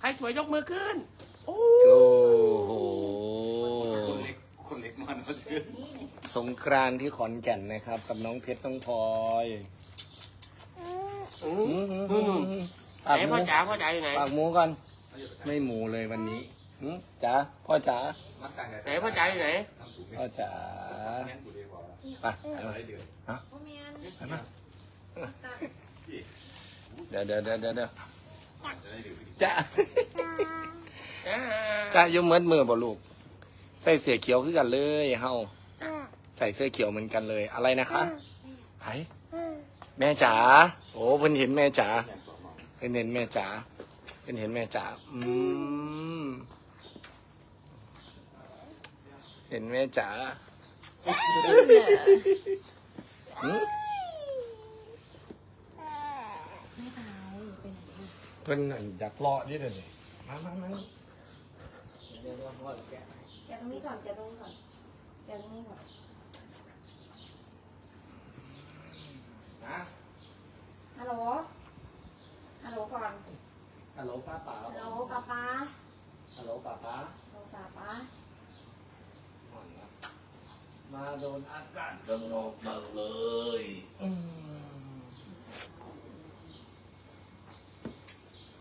ใครสวยยกมือขึ้น โอ้โอ้โหคนเล็กคนเล็กมันมาซื้อสงกรานต์ที่ขอนแก่นนะครับกับน้องเพชรน้องพลอยอืมปากไหนหมูพ่อจ๋าพ่อจ๋าอยู่ไหนปากหมูก่อน ไม่หมูเลยวันนี้หึจ๋าพ่อจ๋ามัดต่างกันไหนพ่อจ๋าอยู่ไหนทำสูงไหมพ่อจ๋างั้นกูเลยบอกไปอะไรเดือดพ่อเมียนไปมาเดี๋ยวเดี๋ยวเดี๋ยวเดี๋ยวเดี๋ยว จะได้เดือดจ๋าจ้าจ๋าอยุ่เมืดมือบ่ลูก ใส่เสื้อเขียวคือกันเลยเฮาใส่เสื้อเขียวเหมือนกันเลยอะไรนะคะไผแม่จ๋าโอ้เพิ่นเห็นแม่จ๋าเพิ่นเห็นแม่จ๋าเพิ่นเห็นแม่จ๋าอืมเห็นแม่จ๋าหืม ไม่ตายเป็นไหนลูก เพิ่นอั่นอยากเลาะนี่เด้อนี่มามามาเดี๋ยาพ่อแกะแกะตรงนี้ก่อนแกะตรงนี้ก่อนแกะตรงนี้ก่อนนะฮัลโหลฮัลโหลก่อนฮัลโหลป้าป๋าฮัลโหลป้าป้าฮัลโหลป้าป๋าฮัลโหลป้าป้ามาโดนอากาศสงบมากเลย อืม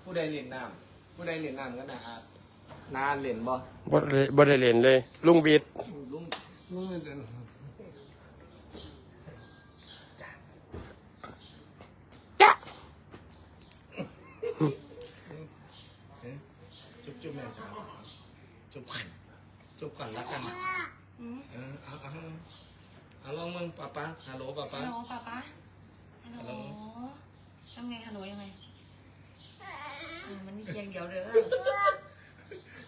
ผู้ใดเล่นน้ำผู้ใดเล่นน้ำกันนะอาร์ตนานเล่นบ่บ่ได้บ่ได้เล่นเลย ลุงบิดลุงลุงเดินจ้าจุ๊บจุ๊บแม่จ๋าจุ๊บก่อนจุ๊บก่อนรักกันนะอืมเออเอาเอาเอาลองมึงป้าป้าฮัลโหลป้าป้าฮัลโหลป้าป้าฮัลโหลทำไงฮัลโหลยังไง อืมมันมีเสียงเดียวเด้อ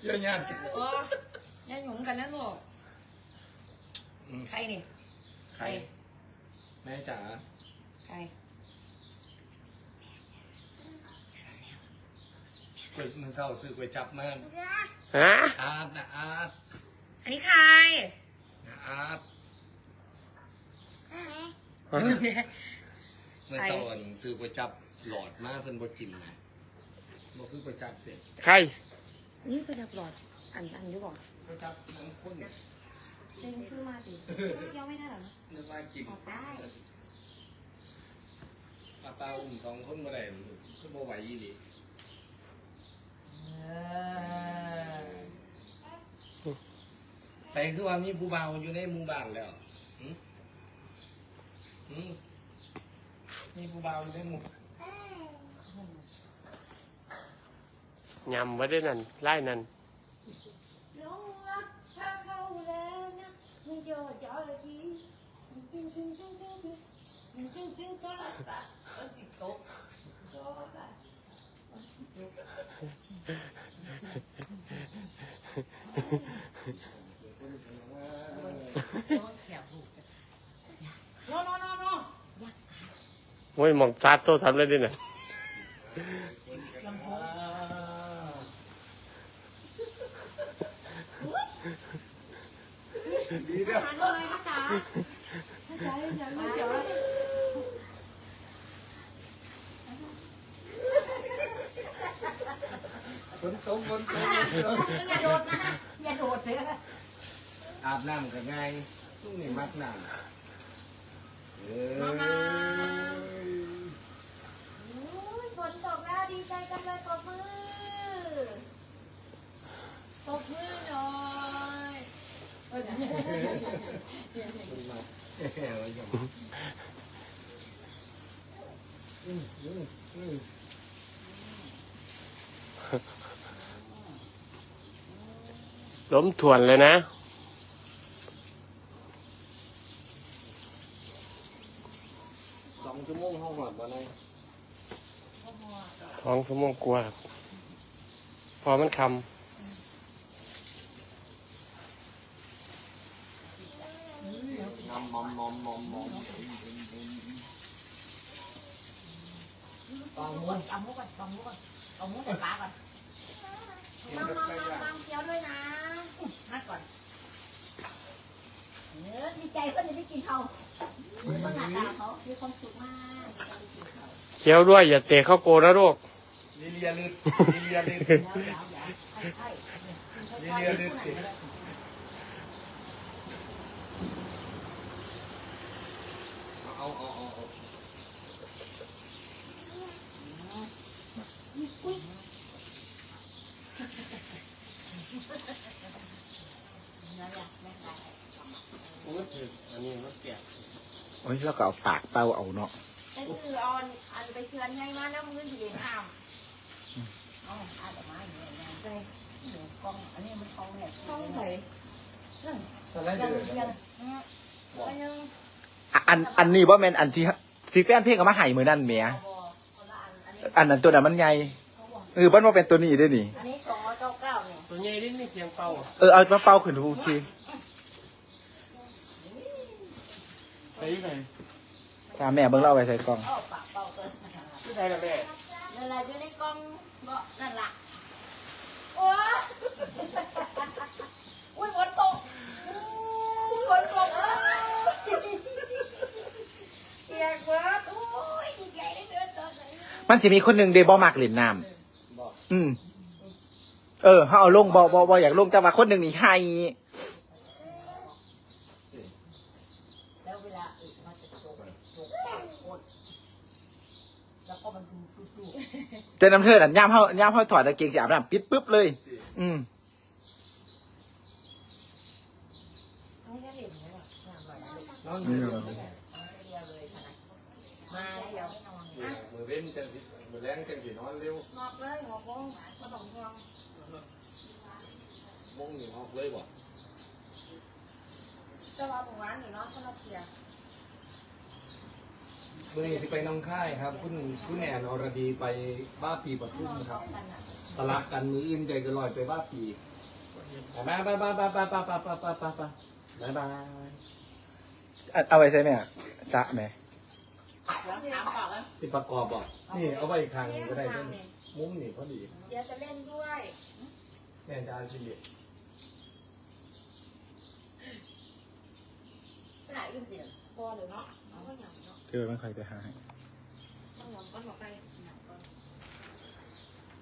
เยอะแยะโอ้ยายหยุ่งกันนะลูกอืมใครนี่ใคร แม่จ๋าใครก๋วยมึงเศร้าซื้อก๋วยจับมากฮะอาร์ตนะอาร์ตอันนี้ใครนะอาร์ตใคร เมื่อเศร้าอันซื้อก๋วยจับหลอดมากเพิ่นบ่กินนะบ่คือก๋วยจับเสร็จใครนี่ไปดับหลอดอันอันอยุบอกก๋วยจับทั้งคนเดินซื้อมาสิเที่ยวไม่ได้เหรอ นึกว่ากินออกได้ ป้าป้าอุ้มสองคนบ่ได้ก็บ่ไหวอีหลีใส่คือว่ามีผู้บ่าวอยู่ในหมู่บ้านแล้วหึหึ มีผู้บ่าวอยู่ในหมู่ยำไว้ด้วยนั่นไล่นั่น ลุงรักถ้าเข้าแล้วนะมึงจะจอดทีมึงจึงจึงจึงจึงจึงมึงจึงจึงโทรศัพท์เอาจิตตกโทรศัพท์เอาจิตตก โอ้ยมองซาดโตทำเลยดิน่ะหันเลยนะจ๊ะนะจ๊ะนะจ๊ะนะจ๊ะฝนตกฝนตกอย่าโดดนะ อย่าโดดเลยอาบน้ำก็ง่ายช่งนี้มักน้ำเอ้ยฝน เยจังเลยปบมือตบมือหน่อยล้มถ่วนเลยนะ สองชั่วโมงกว่าครับพอมันคำมอมมอมมอมมอมตองมุ้งเอามุกก่อนเอามุกก่อนเอามุกใส่ปากก่อนมังมังมังมังเคี้ยวด้วยนะมาก่อนเออดีใจก็จะได้กินเขาเขาหน้าตาเขามีความสุขมากเคี้ยวด้วยอย่าเตะเข้าโกนะลูกม ลิเลียลึดลิเลียลึดเดี๋ยวเดี๋ยวเดี๋ยวค่อยๆลิเลียลึดสิเอาเอาเอาเอาโอ้ยถืออันนี้มันเปียกโอ้ยแล้วก็เอาปากเป้าเอาเนาะ ไปซื้อเอาอันไปเชือนให้มาแล้วมือถือห้าม เอาอาดอกไม้เนี่ยนะไปเดี๋ยวกล้อง อันนี้มันกล้องเนี่ยกล้องใส่นั่นตอนแรกยังเดือดยังอืมอันยังอันอันนี้ว่าแมนอันที่ที่แฟนเพลงเอามาให้มือนั่นเมียเอาบ่คนละอัน อันนี้อันนั้นตัวนั้นมันใหญ่เขาบอกเออมันว่าเป็นตัวนี้ด้วยนี่อันนี้สองร้อยเก้าเก้าเนี่ยตัวใหญ่นี่มีเสียงเป่าเออเอามาเป่าขึ้นดูทีไปที่ไหนตามแม่เบิ่งเล่าไปใส่กล่อง เอาปากเป่าเกิน ที่ไหนล่ะแม่ นั่นแหละอยู่ในกล้องก็นั่นล่ะโอ้ยอุ้ยฝนตกฝนตกเสียงเบิดโอ้ยดีใจได้เดินตอนไหนมันสิมีคนหนึ่งเดบอมักเล่นน้ำอืม เออเขาเอาลงบอบอบออยากลงแต่ว่าคนหนึ่งนี่ให้ แล้วเวลาอึมันจะจบจบกดแล้วก็มันดูตู้ แต่น้ำเธอน่ะย่ามเขาย่ามเขาถอดกางเกงสีอาบน้ำปิดปุ๊บเลย อืมๆไม่ได้เห็นเลยว่ะงานใหม่เลยนอนอือยู่มเดียวเลยขนาดมาแล้วเดี๋ยวไม่นอนนะมือเว้นจังสิมือแรงจังสินอนเร็วงอกเลยงอกงมาต้องงอกมงหนีออกเลยบ่จะว่าผมร้านนี่เนาะคนละเทีย มื่อนี้สิไปน้องค่ายครับ คุณคุณแหนอรดีไปบ้าปีปทุมครับ สลับกันมืออื่นใจก็ลอยไปบ้าปีไปไปไปไปไปไปไปไปไปไปไปบายบายอันเอาไว้ใส่ไหมอะสะไหมถามต่อกันสิประกอบบ่นี่เอาไว้อีกทางหนึ่งก็ได้เด้อมุ้งนี่พอดีเดี๋ยวจะเล่นด้วยแม่จะเอาชีวิตหลายอื่นเดียวพอเลยเนาะเอาก็หยั่งเนาะ เธอไม่ค่อยไปหาให้ต้องหยั่งก้อนหัวไปหยั่งก้อน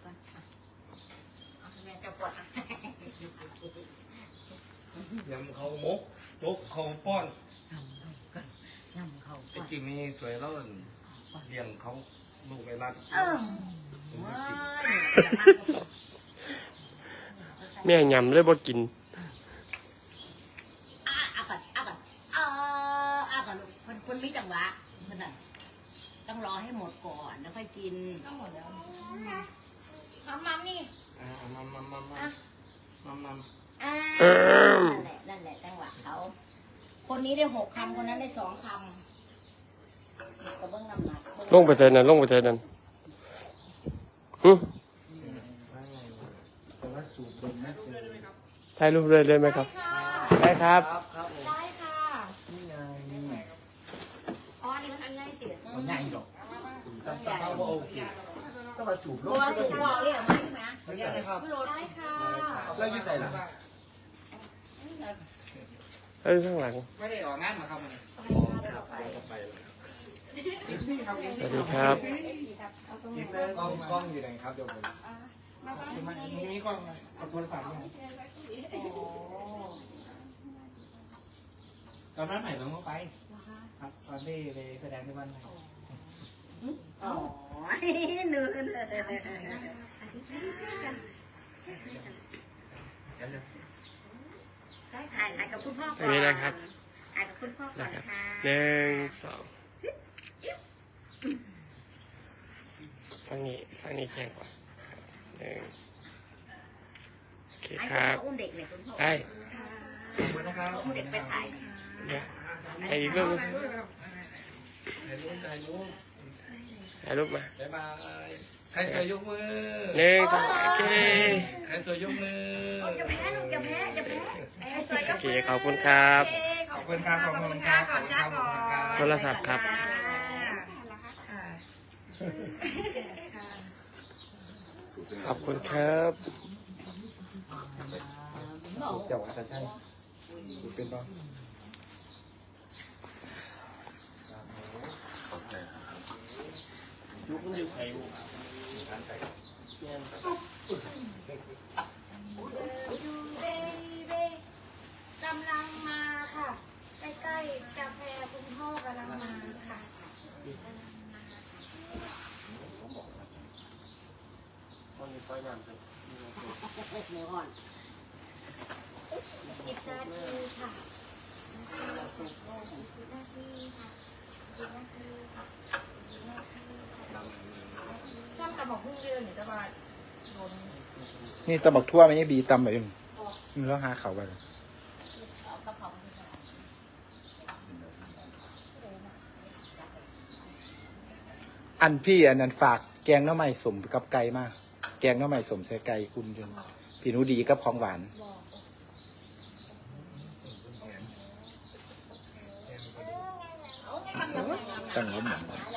ก้อนเอาแม่จะปวดอะยำเขามกจกเขาป้อนยำเขาไอ้กิ่งนี่สวยแล้วเลี้ยงเขาลูกในรัดเออว้ายแม่ยำเลยบ่กิน อะอะก่อนอะก่อนเอออะก่อนลูกคนคนมีจังหวะมันน่ะ ต้องรอให้หมดก่อนแล้วค่อยกินต้องหมดแล้วทำมัมนี่อ่ามามามามามามาอ่าเอิ่มนั่นแหละนั่นแหละจังหวะเขา คนนี้ได้หกคำคนนั้นได้สองคำกระเบื้องน้ำหนักเบิ่ลงไปเทนั่นลงไปเทนั่นหึแต่ว่าสูบดมนะถ่ายรูปเลยได้ไหมครับ ได้ครับ ครับครับผม ได้ค่ะ นี่ไง อ๋ออันนี้มันอัน ง่ายติดมันง่ายหรอกสับสับเอาโอเคต้องมาสูบลตังวติดบอกเลยเหรอไม่ใช่ไหมไม่ใช่เลยครับโหลดได้ค่ะแล้วยี่ใส่หลังเอ้ยข้างหลัง ไม่ได้ออกงานมาครับมันไปเลยเอฟซีครับเอฟสซีวัสดีครับกล้องกล้องอยู่ไหนครับเดี๋ยวผมมันมีกล้องเอาโทรศัพท์มาตอนนั้นไหนน้องก็ไป ครับตอนที่ไปแสดงที่บ้านไหน อ๋อเนื้อได้ถ่ายถ่ายกับคุณพ่อก่อนอันนี้นะครับถ่ายกับคุณพ่อก่อนค่ะหนึ่งสองฝั่งนี้ฝั่งนี้แข็งกว่าหนึ่งโอเคไอ้คคุณรับพ่ออุ้มเด็กเนี่ยคุณพ่อไอ้ขอบคุณนะครับอุ้มเด็กไปถ่ายเดี๋ยวไอ้อีกรูปหนึ่ง ถ่ายรูปถ่ายรูปถ่ายรูปมาบ๊ายบาย ใครสวยยกมือ หนึ่งสองโอเคใครสวยยกมือ อย่าแพ้ลูกอย่าแพ้อย่าแพ้ไอ้สวยโอเคขอบคุณครับ ขอบคุณครับขอบคุณครับขอบคุณครับขอบคุณครับ โทรศัพท์ครับ ขอบคุณครับเดี๋ยวอาจารย์ใช่เป็นป่ะ ลูกมันอยู่ใครดูเบเบกำลังมาค่ะ ใกล้ๆกาแฟคุณพ่อกำลังมาค่ะมันมีไฟน้ำเลยสิบนาทีค่ะสิบนาทีค่ะสิบนาทีค่ะสิบนาทีค่ะ ซ้ำกับอกพุ่งเดือนหรือจะมาโดนนี่ตำบักทั่วไม่ใช่บีตำแบบนี้มึงแล้วหาเขาไปเลยเอากระเพราไปใส่อันพี่อันนั้นฝากแกงหน้ำใหม่สมกับไก่มาก แกงหน้ำใหม่สมใส่ไก่คุณจนพี่หนูดีกับของหวาน บอก ล้มยิ้